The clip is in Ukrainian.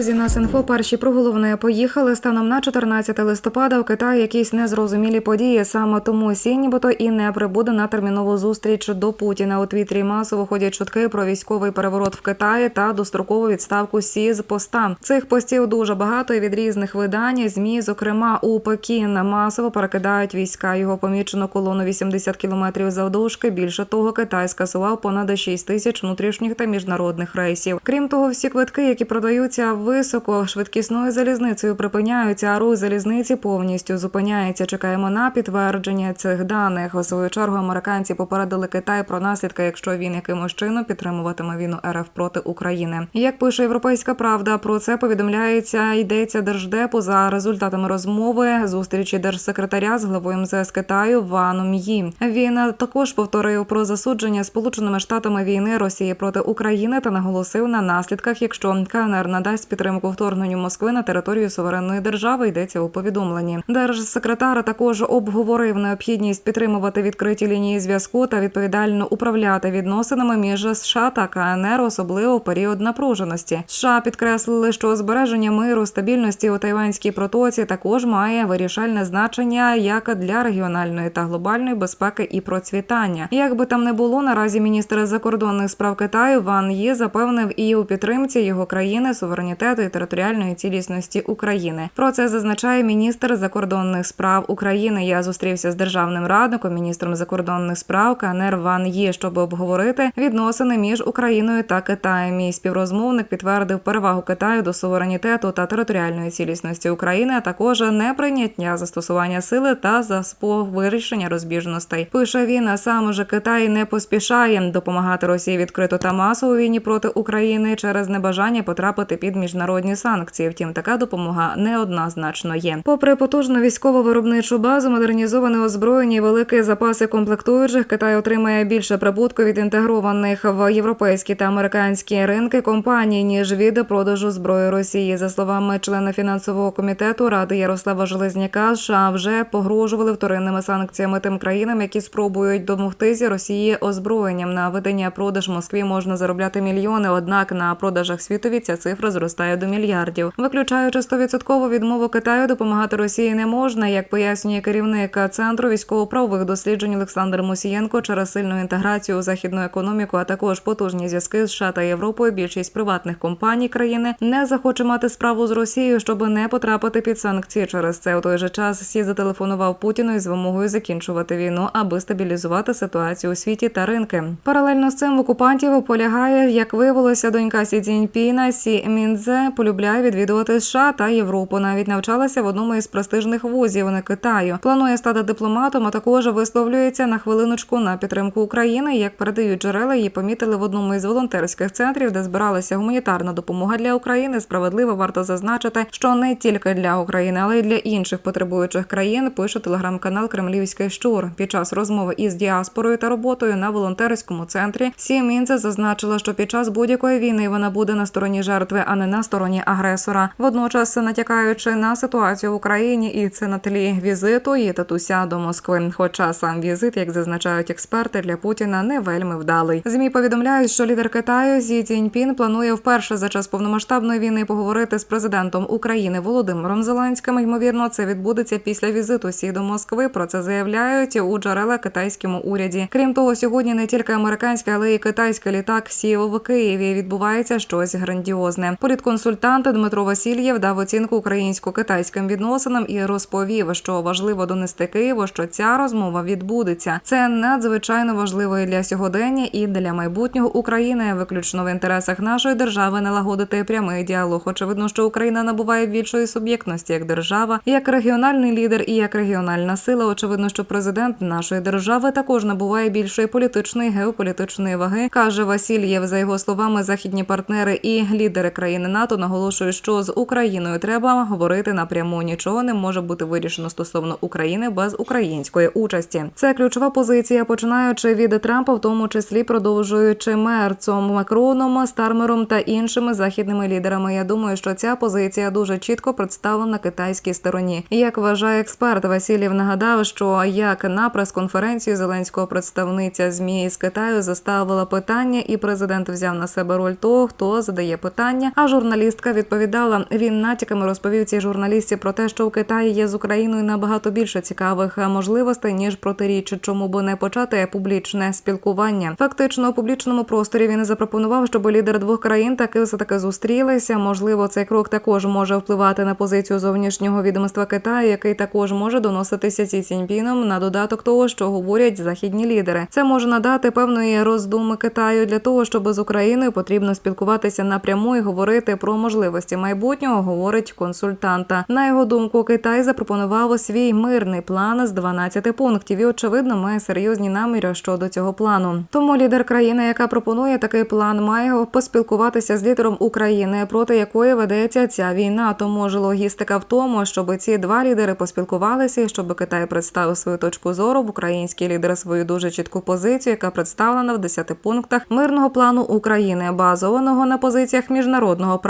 Друзі, нас інфо перші про головне поїхали. Станом на 14 листопада в Китаї якісь незрозумілі події. Саме тому Сі нібито і не прибуде на термінову зустріч до Путіна. У твіттері масово ходять чутки про військовий переворот в Китаї та дострокову відставку Сі з поста. Цих постів дуже багато і від різних видань. Змі, зокрема у Пекін, масово перекидають війська. Його помічено колону 80 кілометрів завдовжки. Більше того, Китай скасував понад 6 тисяч внутрішніх та міжнародних рейсів. Крім того, всі квитки, які продаються високо швидкісною залізницею, припиняються, а рух залізниці повністю зупиняється. Чекаємо на підтвердження цих даних. У свою чергу американці попередили Китай про наслідки, якщо він якимось чином підтримуватиме війну РФ проти України. Як пише Європейська Правда, про це повідомляється йдеться держдепу за результатами розмови зустрічі держсекретаря з главою МЗС Китаю Ваном Ї. Він також повторив про засудження Сполученими Штатами війни Росії проти України та наголосив на наслідках, якщо КНР надасть підтримку вторгненню Москви на територію суверенної держави. Йдеться у повідомленні. Держсекретар також обговорив необхідність підтримувати відкриті лінії зв'язку та відповідально управляти відносинами між США та КНР, особливо в період напруженості. США підкреслили, що збереження миру, стабільності у Тайванській протоці також має вирішальне значення як для регіональної та глобальної безпеки і процвітання. Як би там не було, наразі міністр закордонних справ Китаю Ван Є запевнив і у підтримці його країни суверенітету і територіальної цілісності України. Про це зазначає міністр закордонних справ України. Я зустрівся з державним радником, міністром закордонних справ КНР Ван Є, щоб обговорити відносини між Україною та Китаєм. Мій співрозмовник підтвердив перевагу Китаю до суверенітету та територіальної цілісності України, а також неприйняття застосування сили та за спо вирішення розбіжностей. Пише він, а сам же Китай не поспішає допомагати Росії відкрито та масово війні проти України через небажання потрапити під міжнародні санкції. Втім, така допомога неоднозначно є. Попри потужну військово-виробничу базу, модернізоване озброєння і великі запаси комплектуючих, Китай отримає більше прибутку від інтегрованих в європейські та американські ринки компаній ніж від продажу зброї Росії. За словами члена фінансового комітету ради Ярослава Железняка, США вже погрожували вторинними санкціями тим країнам, які спробують домогтися Росії озброєнням. На ведення продаж Москві можна заробляти мільйони. Однак на продажах світові ця цифра зростає до мільярдів. Виключаючи 100% відмову Китаю допомагати Росії не можна, як пояснює керівник центру військово-правових досліджень Олександр Мусієнко через сильну інтеграцію у західну економіку, а також потужні зв'язки з США та Європою. Більшість приватних компаній країни не захоче мати справу з Росією, щоб не потрапити під санкції. Через це у той же час Сі зателефонував Путіну із вимогою закінчувати війну, аби стабілізувати ситуацію у світі та ринки. Паралельно з цим в окупантів полягає, як виявилося, донька Сі Цзіньпіна Сі Міндзе полюбляє відвідувати США та Європу. Навіть навчалася в одному із престижних вузів на Китаю. Планує стати дипломатом, а також висловлюється на хвилиночку на підтримку України. Як передають джерела, її помітили в одному із волонтерських центрів, де збиралася гуманітарна допомога для України. Справедливо варто зазначити, що не тільки для України, але й для інших потребуючих країн. Пише телеграм-канал Кремлівський щур. Під час розмови із діаспорою та роботою на волонтерському центрі Сі Мінце зазначила, що під час будь-якої війни вона буде на стороні жертви, а не на стороні агресора. Водночас натякаючи на ситуацію в Україні, і це на тлі візиту її татуся до Москви. Хоча сам візит, як зазначають експерти, для Путіна не вельми вдалий. Змі повідомляють, що лідер Китаю Зі Цзіньпін планує вперше за час повномасштабної війни поговорити з президентом України Володимиром Зеленським. Ймовірно, це відбудеться після візиту Сі до Москви. Про це заявляють у джерела китайському уряді. Крім того, сьогодні не тільки американський, але й китайський літак сів в Києві. Відбувається щось грандіозне. Політконсультант Дмитро Васильєв дав оцінку українсько-китайським відносинам і розповів, що важливо донести Києву, що ця розмова відбудеться. Це надзвичайно важливо і для сьогодення і для майбутнього України. Виключно в інтересах нашої держави налагодити прямий діалог. Очевидно, що Україна набуває більшої суб'єктності як держава, як регіональний лідер і як регіональна сила. Очевидно, що президент нашої держави також набуває більшої політичної геополітичної ваги, каже Васильєв. За його словами, західні партнери і лідери країни НАТО наголошують, що з Україною треба говорити напряму. Нічого не може бути вирішено стосовно України без української участі. Це ключова позиція, починаючи від Трампа, в тому числі продовжуючи Мерцом, Макроном, Стармером та іншими західними лідерами. Я думаю, що ця позиція дуже чітко представлена китайській стороні. Як вважає експерт Васильєв, нагадав, що як на прес-конференції зеленського представниця змі з Китаю заставила питання, і президент взяв на себе роль того, хто задає питання. А журналіст журналістка відповідала. Він натяками розповів цій журналістці про те, що у Китаї є з Україною набагато більше цікавих можливостей ніж протиріч, чому би не почати публічне спілкування. Фактично у публічному просторі він запропонував, щоб лідери двох країн таки все таки зустрілися. Можливо, цей крок також може впливати на позицію зовнішнього відомства Китаю, який також може доноситися Сі Ціньпіном на додаток того, що говорять західні лідери. Це може надати певної роздуми Китаю для того, щоб з Україною потрібно спілкуватися напряму і говорити про можливості майбутнього, говорить консультанта. На його думку, Китай запропонував свій мирний план з 12 пунктів, і очевидно, має серйозні наміри щодо цього плану. Тому лідер країни, яка пропонує такий план, має поспілкуватися з лідером України, проти якої ведеться ця війна. Тому ж логістика в тому, щоб ці два лідери поспілкувалися, і щоб Китай представив свою точку зору в українські лідери свою дуже чітку позицію, яка представлена в 10 пунктах мирного плану України, базованого на позиціях міжнародного права,